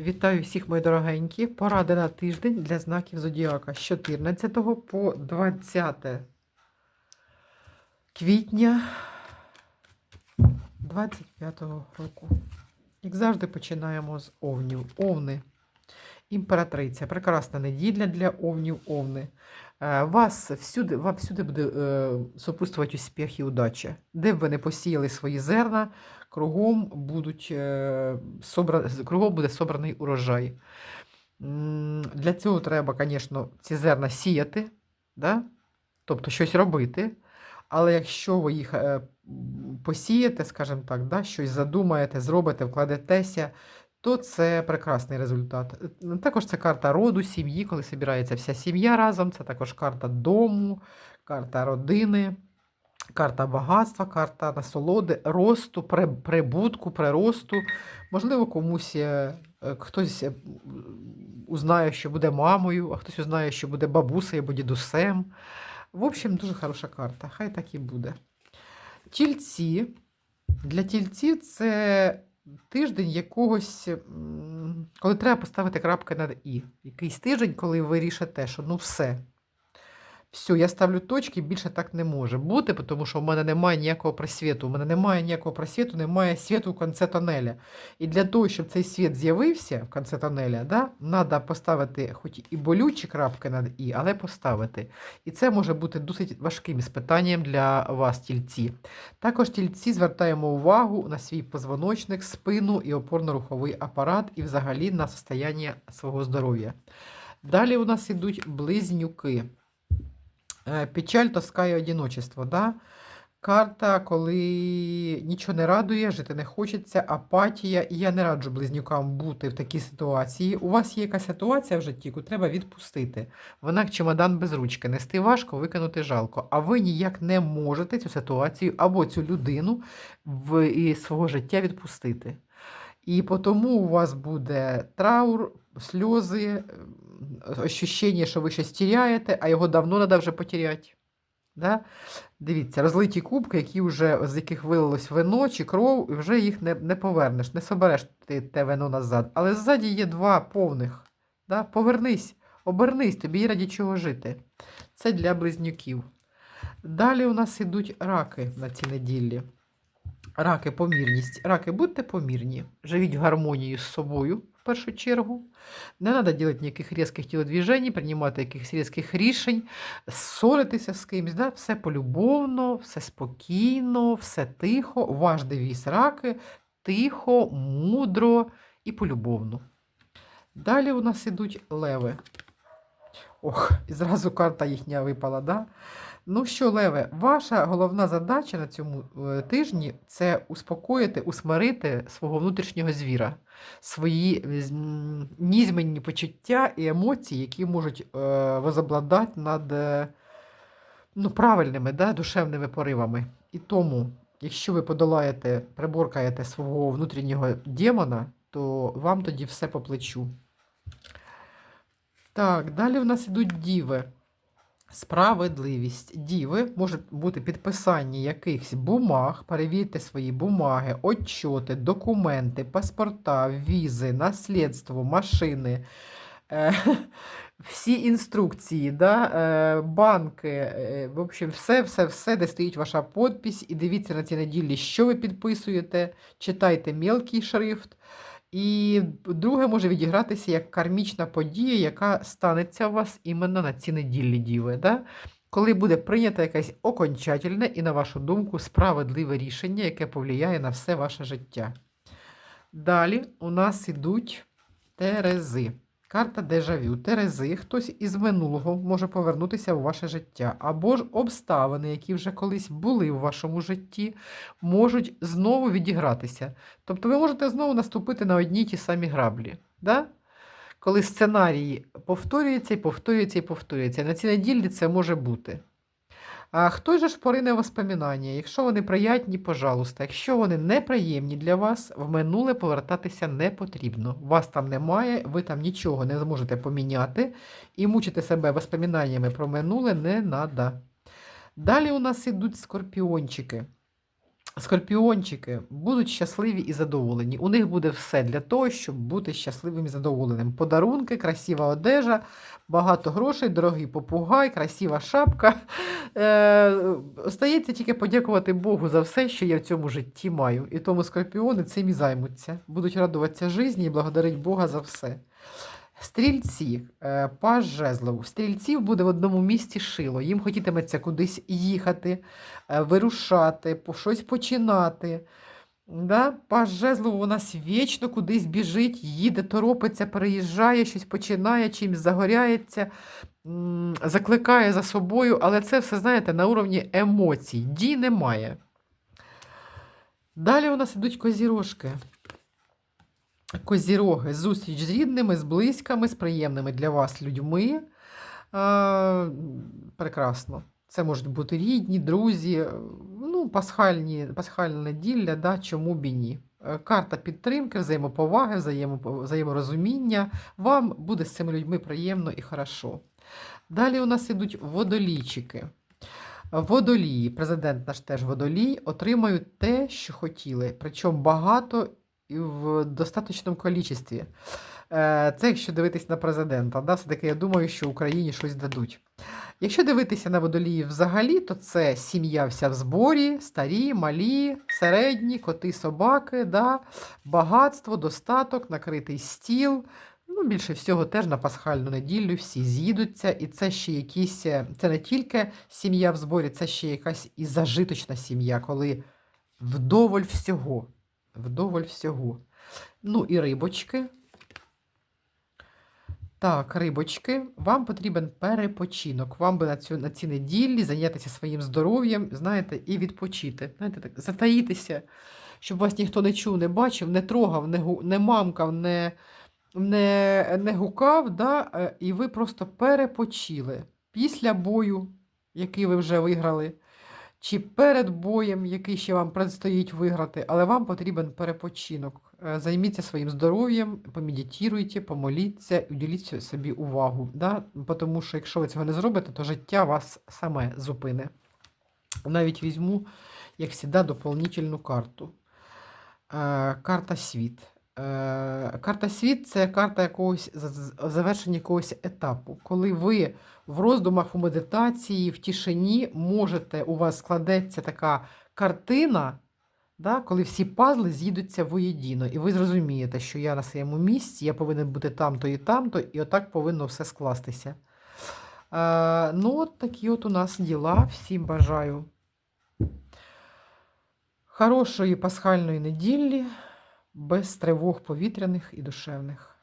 Вітаю всіх, мої дорогенькі. Поради на тиждень для знаків Зодіака з 14 по 20 квітня 25 року. Як завжди, починаємо з овнів. Овни. Імператриця. Прекрасна неділя для овнів овни. Е, Вас всюди, вам всюди буде е, супутствувати успіх і удача. Де б ви не посіяли свої зерна, кругом, будуть, е, собра... кругом буде собраний урожай. Для цього треба, звісно, ці зерна сіяти, да? тобто щось робити. Але якщо ви їх е, посієте, скажімо так, да? щось задумаєте, зробите, вкладетеся, то це прекрасний результат. Також це карта роду, сім'ї, коли збирається вся сім'я разом. Це також карта дому, карта родини, карта багатства, карта насолоди, росту, прибутку, приросту. Можливо, комусь е, хтось е, узнає, що буде мамою, а хтось узнає, що буде бабусею або дідусем. В общем, дуже хороша карта. Хай так і буде. Тільці. Для тільців це тиждень якогось, коли треба поставити крапки над І. Якийсь тиждень, коли ви рішите, що ну все. Все, я ставлю точки, більше так не може бути, тому що в мене немає ніякого просвіту. У мене немає ніякого просвіту, немає світу в кінці тонеля. І для того, щоб цей світ з'явився в кінці тонеля, да, треба поставити хоч і болючі крапки над І, але поставити. І це може бути досить важким спитанням для вас, тільці. Також тільці звертаємо увагу на свій позвоночник, спину і опорно-руховий апарат, і взагалі на состояння свого здоров'я. Далі у нас ідуть близнюки. Е, Печаль, тоска і одиночество. Да? Карта, коли нічого не радує, жити не хочеться, апатія. І я не раджу близнюкам бути в такій ситуації. У вас є якась ситуація в житті, яку треба відпустити. Вона як чемодан без ручки. Нести важко, викинути жалко. А ви ніяк не можете цю ситуацію або цю людину в свого життя відпустити. І тому у вас буде траур, сльози, ощущення, що ви щось тіряєте, а його давно треба вже потеряти. Да? Дивіться, розлиті кубки, які вже, з яких вилилось вино чи кров, і вже їх не, не повернеш, не собереш ти те вино назад. Але ззаді є два повних. Да? Повернись, обернись, тобі є раді чого жити. Це для близнюків. Далі у нас ідуть раки на цій неділі. Раки, помірність. Раки, будьте помірні. Живіть в гармонії з собою першу чергу. Не треба робити ніяких різких тілодвіжень, приймати якихось різких рішень, ссоритися з кимось. Да? Все полюбовно, все спокійно, все тихо. Ваш девіз раки тихо, мудро і полюбовно. Далі у нас ідуть леви. Ох, і зразу карта їхня випала, да? Ну що, Леве, ваша головна задача на цьому е, тижні це успокоїти, усмирити свого внутрішнього звіра, свої е, нізменні почуття і емоції, які можуть е, возобладати над ну, правильними да, душевними поривами. І тому, якщо ви подолаєте, приборкаєте свого внутрішнього демона, то вам тоді все по плечу. Так, далі в нас ідуть діви. Справедливість. Діви можуть бути підписання якихось бумаг, перевірте свої бумаги, отчоти, документи, паспорта, візи, наслідство, машини, е, всі інструкції, да, е, банки, е, в общем, все, все, все, де стоїть ваша подпись. І дивіться на ці неділі, що ви підписуєте, читайте мелкий шрифт. І друге може відігратися як кармічна подія, яка станеться у вас іменно на ці неділі діви. Да? Коли буде прийнято якесь окончательне і, на вашу думку, справедливе рішення, яке повлияє на все ваше життя. Далі у нас ідуть Терези. Карта дежавю. Терези, хтось із минулого може повернутися у ваше життя, або ж обставини, які вже колись були у вашому житті, можуть знову відігратися. Тобто ви можете знову наступити на одні й ті самі граблі. Да? Коли сценарії повторюються і повторюються і повторюються. На цій неділі це може бути. А хто ж порине воспоминання? Якщо вони приятні, пожалуйста. Якщо вони неприємні для вас, в минуле повертатися не потрібно. Вас там немає, ви там нічого не зможете поміняти, і мучити себе воспоминаннями про минуле не треба. Далі у нас ідуть скорпіончики. Скорпіончики будуть щасливі і задоволені. У них буде все для того, щоб бути щасливим і задоволеним. Подарунки, красива одежа, багато грошей, дорогий попугай, красива шапка. Е, Остається тільки подякувати Богу за все, що я в цьому житті маю. І тому скорпіони цим і займуться. Будуть радуватися житті і благодарить Бога за все. Стрільці, е, паж жезлов. Стрільців буде в одному місці шило. Їм хотітиметься кудись їхати, е, вирушати, щось починати. Да? Паж жезлов у нас вічно кудись біжить, їде, торопиться, переїжджає, щось починає, чимось загоряється, закликає за собою, але це все, знаєте, на уровні емоцій. Дій немає. Далі у нас ідуть козірожки. Козіроги, зустріч з рідними, з близькими, з приємними для вас людьми. А, прекрасно. Це можуть бути рідні, друзі, ну, пасхальні, пасхальна неділя, да, чому б і ні. Е, Карта підтримки, взаємоповаги, взаєморозуміння. Вам буде з цими людьми приємно і хорошо. Далі у нас ідуть водолійчики. Водолії, президент наш теж водолій, отримають те, що хотіли, причому багато і в достаточному кількості. Е, Це якщо дивитись на президента. Да? Все-таки я думаю, що Україні щось дадуть. Якщо дивитися на водоліїв взагалі, то це сім'я вся в зборі, старі, малі, середні, коти, собаки, да? багатство, достаток, накритий стіл. Ну, більше всього, теж на пасхальну неділю всі з'їдуться, і це ще якісь, е, це не тільки сім'я в зборі, це ще якась і зажиточна сім'я, коли вдоволь всього. Вдоволь всього. Ну і рибочки. Так, рибочки, вам потрібен перепочинок. Вам би на, цю, на ці неділі зайнятися своїм здоров'ям, знаєте, і відпочити. Знаєте, так, затаїтися, щоб вас ніхто не чув, не бачив, не трогав, не, гу- не мамкав, не, не, не гукав, да? е, і ви просто перепочили після бою, який ви вже виграли, чи перед боєм, який ще вам предстоїть виграти, але вам потрібен перепочинок. Е, Займіться своїм здоров'ям, помедитуйте, помоліться уділіть собі увагу. Да? Тому що якщо ви цього не зробите, то життя вас саме зупине. Навіть візьму, як завжди, доповнительну карту. Е, Карта світ. Е, Карта світ це карта якогось завершення якогось етапу. Коли ви в роздумах, у медитації, в тишині можете, у вас складеться така картина, да, коли всі пазли з'їдуться воєдіно, і ви зрозумієте, що я на своєму місці, я повинен бути там-то і там-то, і отак повинно все скластися. Е, ну, от такі от у нас діла. Всім бажаю хорошої пасхальної неділі, без тривог повітряних і душевних.